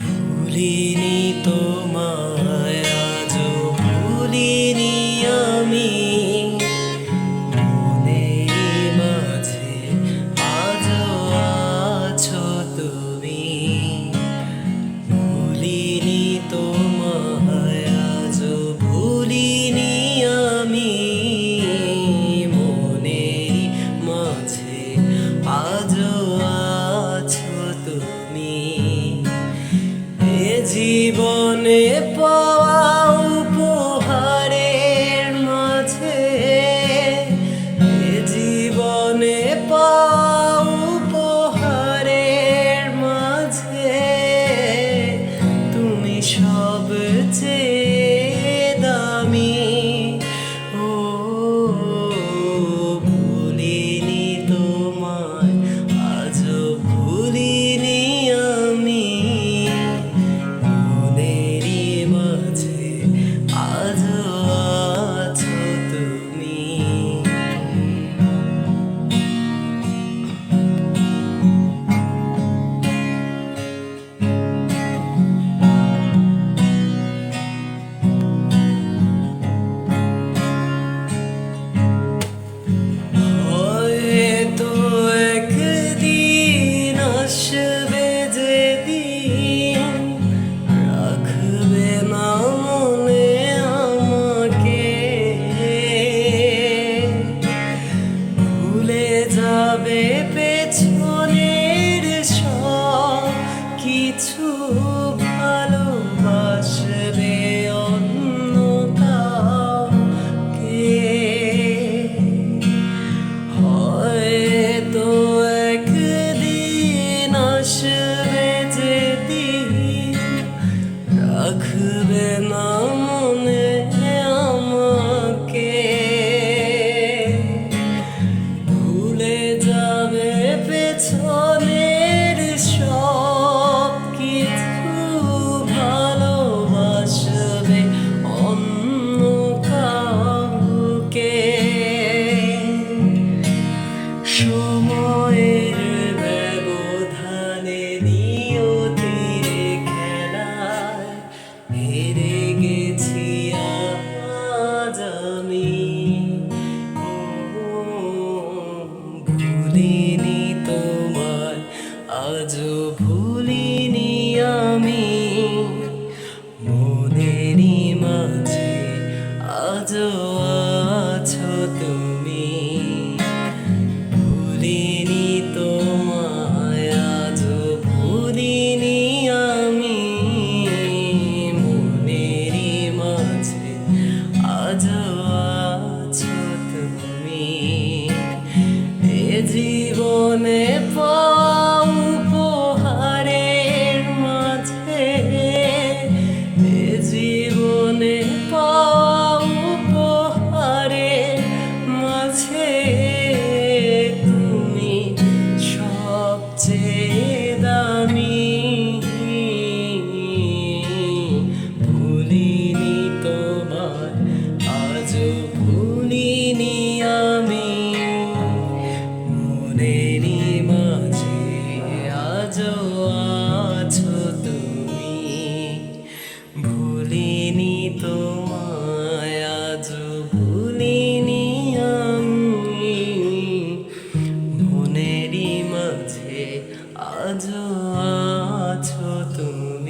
ভুলিনি তো যাবে পেছনের সব কিছু। ভুলিনি জীবনে পাহারের মাঝে জীবনে আছো তুমি?